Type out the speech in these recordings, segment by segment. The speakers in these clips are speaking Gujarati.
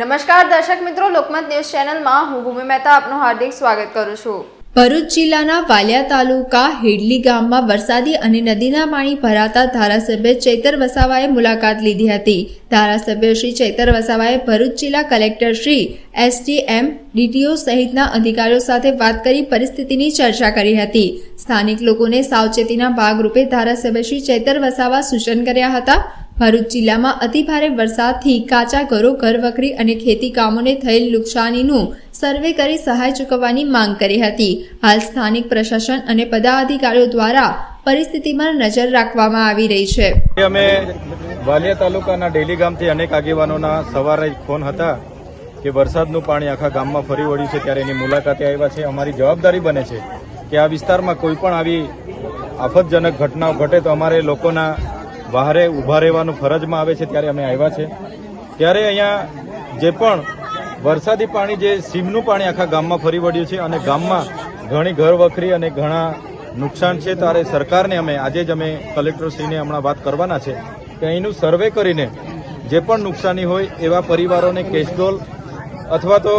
નમસ્કાર, દર્શક મિત્રો, લોકમત ન્યૂઝ ચેનલમાં હું ભૂમિ મહેતા આપનું હાર્દિક સ્વાગત કરું છું. ભરૂચ જિલ્લાના વાલિયા તાલુકા હેડલી ગામમાં વરસાદી અને નદીના પાણી ભરાતા ધારાસભ્ય ચૈતર વસાવાએ મુલાકાત લીધી હતી. ધારાસભ્ય શ્રી ચૈતર વસાવાએ ભરૂચ જિલ્લા કલેક્ટર શ્રી એસડીએમ, ડીટીઓ સહિતના અધિકારીઓ સાથે વાત કરી પરિસ્થિતિની ચર્ચા કરી હતી. સ્થાનિક લોકોને સાવચેતીના ભાગરૂપે ધારાસભ્ય શ્રી ચૈતર વસાવા સૂચન કર્યા હતા. ભરૂચ જિલ્લામાં અતિભારે વરસાદથી કાચા ઘરો ઘરવકરી અને ખેતી કામોને થયેલ નુકસાનીનું સર્વે કરી સહાય ચૂકવવાની માંગ કરી હતી. હાલ સ્થાનિક પ્રશાસન અને પદાધિકારીઓ દ્વારા પરિસ્થિતિમાં નજર રાખવામાં આવી રહી છે. અમે વાલિયા તાલુકાના ડેલી ગામથી અનેક આગેવાનોના સવારે ફોન હતા કે વરસાદનું પાણી આખા ગામમાં ફરી વળ્યું છે ત્યારે એની મુલાકાતે આવ્યા છે. અમારી જવાબદારી બને છે કે આ વિસ્તારમાં કોઈ પણ આવી આફતજનક ઘટનાઓ ઘટે તો અમારે લોકોના બહારે ઊભા રહેવાનું ફરજમાં આવે છે ત્યારે અમે આવ્યા છે. ત્યારે અહીંયા જે પણ વરસાદી પાણી, જે સીમનું પાણી આખા ગામમાં ફરી વળ્યું છે અને ગામમાં ઘણી ઘર વખરી અને ઘણા નુકસાન છે, ત્યારે સરકારને અમે, આજે જ અમે કલેક્ટરશ્રીને હમણાં વાત કરવાના છે કે અહીંનું સર્વે કરીને જે પણ નુકસાની હોય એવા પરિવારોને કેશડોલ અથવા તો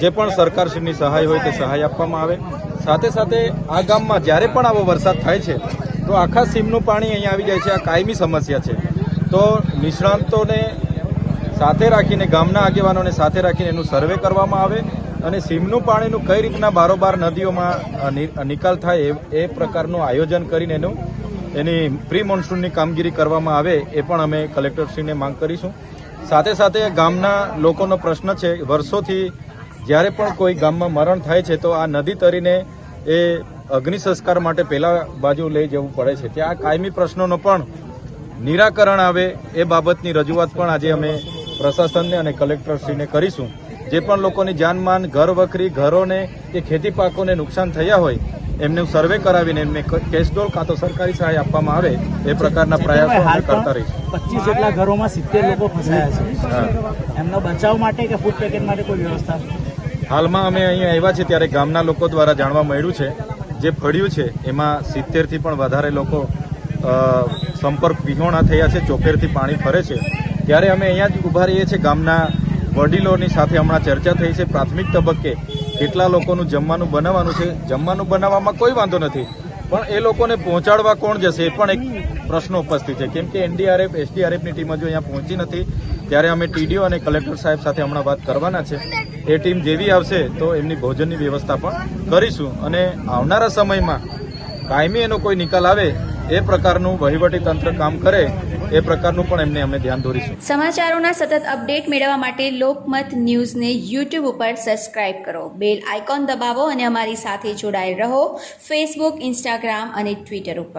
જે પણ સરકારશ્રીની સહાય હોય તે સહાય આપવામાં આવે. સાથે સાથે આ ગામમાં જ્યારે પણ આવો વરસાદ થાય છે તો આખા સીમનું પાણી અહીંયા આવી જાય છે, આ કાયમી સમસ્યા છે. તો નિષ્ણાંતોને સાથે રાખીને, ગામના આગેવાનોને સાથે રાખીને એનું સર્વે કરવામાં આવે અને સીમનું પાણીનું કઈ રીતના બારોબાર નદીઓમાં નિકાલ થાય એ- પ્રકારનું આયોજન કરીને એનું, એની પ્રી મોન્સૂનની કામગીરી કરવામાં આવે એ પણ અમે કલેક્ટરશ્રીને માંગ કરીશું. સાથે સાથે ગામના લોકોનો પ્રશ્ન છે, વર્ષોથી જ્યારે પણ કોઈ ગામમાં મરણ થાય છે, તો આ નદી તરીને એ અગ્નિ સંસ્કાર માટે પેલા બાજુ લઈ જવું પડે છે. ત્યાં કાયમી પ્રશ્નોનો પણ નિરાકરણ આવે એ બાબતની રજૂઆત પણ આજે અમે પ્રશાસનને અને કલેક્ટરશ્રીને કરીશું. જે પણ લોકોની જાનમાન ઘર વખરી ઘરોને કે ખેતી પાકોને નુકસાન થયા હોય એમને સર્વે કરાવીને એમને કેશડોલ કાં તો સરકારી સહાય આપવામાં આવે એ પ્રકારના પ્રયાસો અમે કરતા રહીશું. પચીસ જેટલા ઘરોમાં સિત્તેર લોકો ફસાયા છે. એમનો બચાવ માટે કે ફૂડ પેકેટ માટે કોઈ વ્યવસ્થા? હાલમાં અમે અહીંયા આવ્યા છીએ ત્યારે ગામના લોકો દ્વારા જાણવા મળ્યું છે. જે ફળ્યું છે, એમાં સિત્તેરથી પણ વધારે લોકો સંપર્ક વિહોણા થયા છે ચોફેરથી પાણી ફરે છે. ત્યારે અમે અહીંયા જ ઊભા રહીએ છીએ. ગામના વડીલોની સાથે હમણાં ચર્ચા થઈ છે. પ્રાથમિક તબક્કે કેટલા લોકોનું જમવાનું બનાવવાનું છે? જમવાનું બનાવવામાં કોઈ વાંધો નથી. પણ એ લોકોને પહોંચાડવા કોણ જશે એ પણ એક પ્રશ્ન ઉપસ્થિત છે. કેમ કે એનડીઆરએફ, એસડીઆરએફની ટીમ હજુ અહીંયા પહોંચી નથી, ત્યારે અમે ટીડીઓ અને કલેક્ટર સાહેબ સાથે હમણાં વાત કરવાના છે. એ ટીમ જેવી આવશે તો એમની ભોજનની વ્યવસ્થા પણ કરીશું. અને આવનારા સમયમાં કાયમી એનો કોઈ નિકાલ આવે એ પ્રકારનું વહીવટી તંત્ર કામ કરે એ પ્રકારનું પણ એમને અમે ધ્યાન દોરીશું સમાચારોના સતત અપડેટ મેળવવા માટે લોકમત ન્યૂઝને યુટ્યુબ ઉપર સબસ્ક્રાઇબ કરો. બેલ આઇકોન દબાવો અને અમારી સાથે જોડાયેલ રહો. ફેસબુક ઇન્સ્ટાગ્રામ અને ટ્વિટર ઉપર.